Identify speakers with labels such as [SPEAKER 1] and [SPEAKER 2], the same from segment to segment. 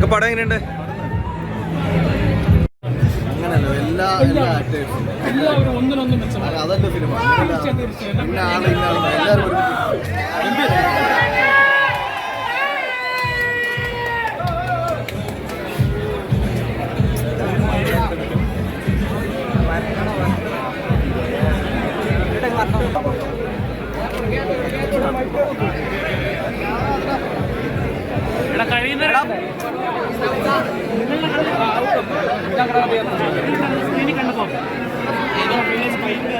[SPEAKER 1] ഒക്കെ പടം എങ്ങനെയുണ്ട്?
[SPEAKER 2] അതല്ല സിനിമ. പിന്നെ ആൾ എല്ലാവരും ഒരുമിച്ച്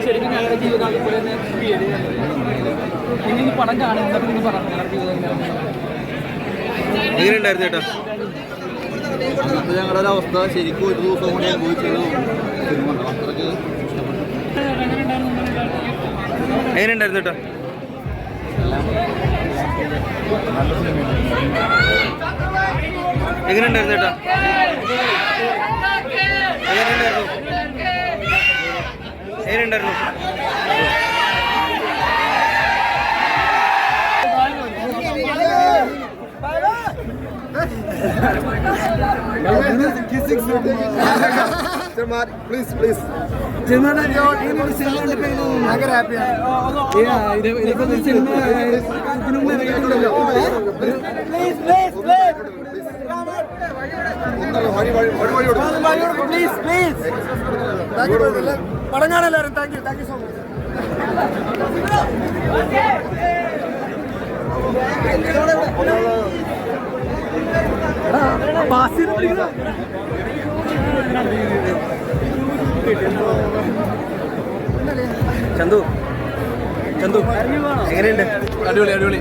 [SPEAKER 3] ശരിക്കും ഞങ്ങളുടെ ജീവിതം അതുപോലെ തന്നെ ഈ പടം കാണും എന്നിട്ട് നിങ്ങൾ പറഞ്ഞു ഞങ്ങളുടെ ജീവിതം
[SPEAKER 1] ചേട്ടാ?
[SPEAKER 2] ഇപ്പൊ ഞങ്ങളുടെ ഒരു അവസ്ഥ ശരിക്കും ഒരു ദിവസം കൂടി അനുഭവിച്ചത് സിനിമ അത്രയ്ക്ക്
[SPEAKER 1] എങ്ങനെയുണ്ടായിരുന്നു ചേട്ടാ? എങ്ങനെയുണ്ടായിരുന്നു ചേട്ടാ? എങ്ങനെയുണ്ടായിരുന്നു? എങ്ങനെയുണ്ടായിരുന്നു?
[SPEAKER 2] പ്ലീസ് പ്ലീസ് ഭയങ്കര ഹാപ്പിയാണ്
[SPEAKER 3] ഇതിപ്പോ സിനിമ
[SPEAKER 2] പടങ്ങാനെല്ലാരും thank you thank you so much
[SPEAKER 1] Chandu. Chandu. എങ്ങനെയുണ്ട്?
[SPEAKER 2] അടിപൊളി അടിപൊളി.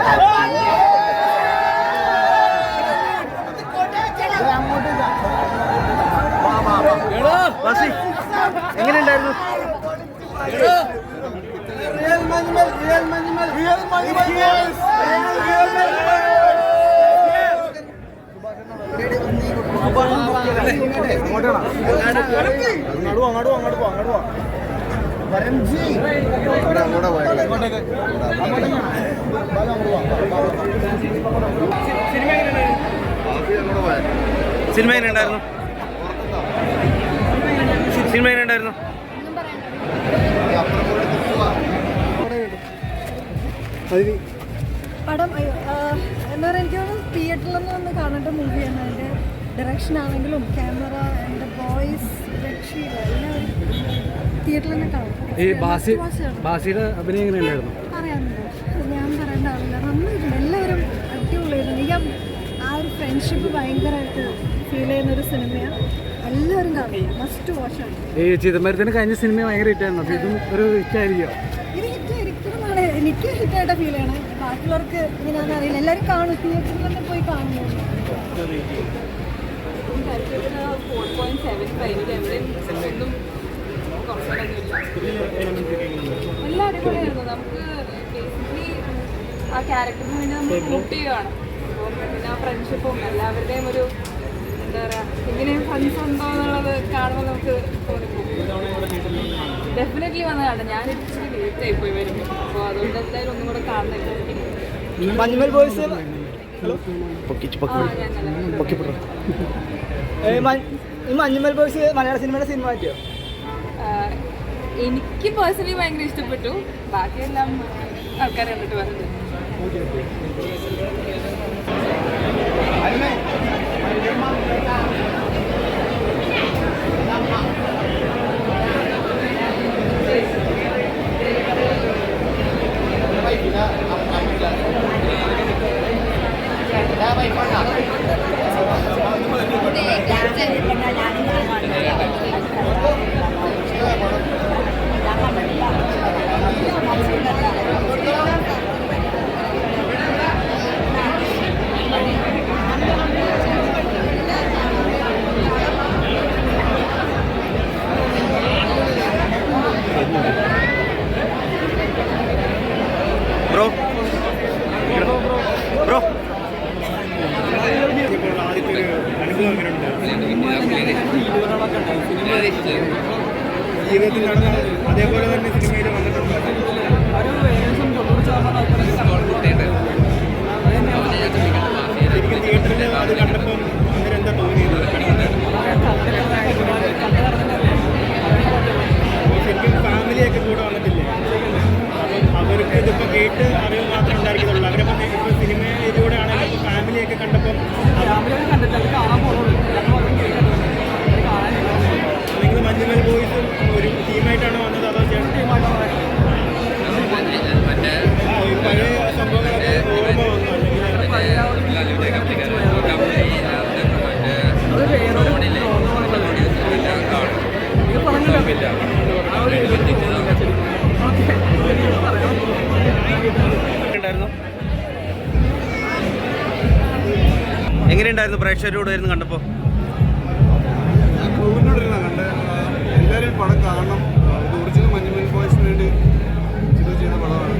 [SPEAKER 2] Man super proud real cap real
[SPEAKER 1] വാസി എങ്ങനെയുണ്ടായിരുന്നു
[SPEAKER 2] അങ്ങോട്ട് അങ്ങോട്ട് അങ്ങോട്ട് പോ അങ്ങോട്ട് പോ അങ്ങോട്ടാ പോയത്
[SPEAKER 1] സിനിമ എങ്ങനെയുണ്ടായിരുന്നു സിനിമ എങ്ങനെയുണ്ടായിരുന്നു
[SPEAKER 4] പടം എന്താ പറയുക എനിക്ക് നിന്ന് കാണേണ്ട മൂവിയാണ് അതിന്റെ ഡയറക്ഷൻ ആണെങ്കിലും ക്യാമറ ആൻഡ് വോയിസ് രക്ഷയില്ല. കാണും
[SPEAKER 3] ഈ ബാസി ബാസിയുടെ അഭിനയം
[SPEAKER 4] പറയാനുണ്ടോ ഞാൻ പറയേണ്ട ആളില്ല. നന്നായിട്ടുണ്ട്. എല്ലാവരും അടിപൊളിയായിരുന്നു. എനിക്ക് ആ- ഒരു ഫ്രണ്ട്ഷിപ്പ് ഭയങ്കരമായിട്ട് ഫീൽ ചെയ്യുന്ന ഒരു സിനിമയാണ് എല്ലാവരും കാണും. മസ്റ്റ് വാച്ചാണ്
[SPEAKER 3] ഈ ചിദംബരത്തിന് കഴിഞ്ഞ സിനിമ ഭയങ്കര ഹിറ്റായിരുന്നു അപ്പോൾ ഇതും ഒരു ഹിറ്റായിരിക്കും
[SPEAKER 4] ഇത് ഹിറ്റായിരിക്കുന്നതാണ് എനിക്ക് ഹിറ്റായിട്ട് ഫീൽ ചെയ്യണേ. ബാക്കിയുള്ളവർക്ക് എങ്ങനെയാണെന്ന് അറിയില്ല. എല്ലാവരും കാണും. തിയേറ്ററിൽ തന്നെ പോയി കാണുന്നു
[SPEAKER 5] ഫോർ പോയിന്റ് സെവൻ ഫൈവ് കുറച്ചൊന്നുമില്ല എല്ലാം അടിപൊളിയായിരുന്നു. നമുക്ക് ബേസിക്കലി ആ ക്യാരക്ടറിന് വേണ്ടി നമ്മൾ കൂട്ട് ചെയ്യുകയാണ് അപ്പോൾ പിന്നെ ആ ഫ്രണ്ട്ഷിപ്പും എല്ലാവരുടെയും ഒരു എന്താ പറയുക ഇങ്ങനെയും ഫ്രണ്ട്സ് ഉണ്ടോ എന്നുള്ളത് കാണുമ്പോൾ നമുക്ക് തോന്നിപ്പോകും. ഡെഫിനറ്റ്ലി വന്നതാണ് ഞാൻ ഇച്ചിരി ലേറ്റ് ആയി പോയി വരുമ്പോൾ അപ്പോൾ അതുകൊണ്ട് എന്തായാലും ഒന്നും കൂടെ കാണുന്നില്ല.
[SPEAKER 6] മഞ്ഞുമൽ ബോയ്സ്
[SPEAKER 5] ആ ഞാൻ നല്ല
[SPEAKER 6] ഈ മഞ്ഞുമൽ ബോയ്സ് മലയാള സിനിമയുടെ സിനിമ പറ്റിയോ
[SPEAKER 5] എനിക്ക് പേഴ്സണലി ഭയങ്കര ഇഷ്ടപ്പെട്ടു. ബാക്കിയെല്ലാം ആൾക്കാർ കണ്ടിട്ട് പറഞ്ഞത്
[SPEAKER 7] വ്യക്തി ജീവിതത്തിൽ നടന്ന അതേപോലെ തന്നെ സിനിമയിൽ വന്നിട്ടുണ്ട് ഒരു ഏകദേശം തൊണ്ണൂറ്
[SPEAKER 6] ശതമാനം തിയേറ്ററിൽ അത് കണ്ടപ്പോൾ അങ്ങനെ എന്താ തോന്നിയത്? ശരിക്കും ഫാമിലിയൊക്കെ
[SPEAKER 7] കൂടെ വന്നിട്ടില്ലേ? അപ്പം അവർക്ക് ഇതിപ്പോൾ കേട്ട് അറിവ് മാത്രമേ ഉണ്ടായിരിക്കുന്നുള്ളൂ അവരപ്പം ഇപ്പോൾ സിനിമയിലൂടെ ആണെങ്കിലും ഫാമിലിയൊക്കെ കണ്ടപ്പം
[SPEAKER 6] ഫാമിലിയൊക്കെ കണ്ടിട്ട് അത് കാണാൻ പോകുള്ളൂ ഒരു ടീമായിട്ടാണ് വന്നത് അതോ
[SPEAKER 1] ഉണ്ടായിരുന്നു എങ്ങനെയുണ്ടായിരുന്നു പ്രേക്ഷകരോട് വരുന്നു കണ്ടപ്പോൾ
[SPEAKER 2] പടം കാണണം ഇത് ഒറിജിനൽ മഞ്ഞുമൽ ബോയ്സ് വേണ്ടി ചില ചെയ്ത പടമാണ്.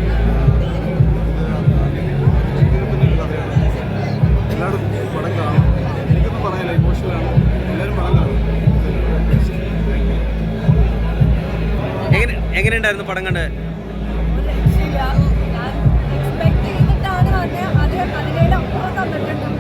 [SPEAKER 2] എല്ലാവരും പടം കാണണം എനിക്കൊന്നും പറയാനില്ല ഇമോഷണലാണ് എല്ലാവരും പടം കാണും.
[SPEAKER 1] എങ്ങനെയുണ്ടായിരുന്നു പടം കണ്ട്? അതിനേടെ അപ്പുറം തന്നിട്ടുണ്ട്.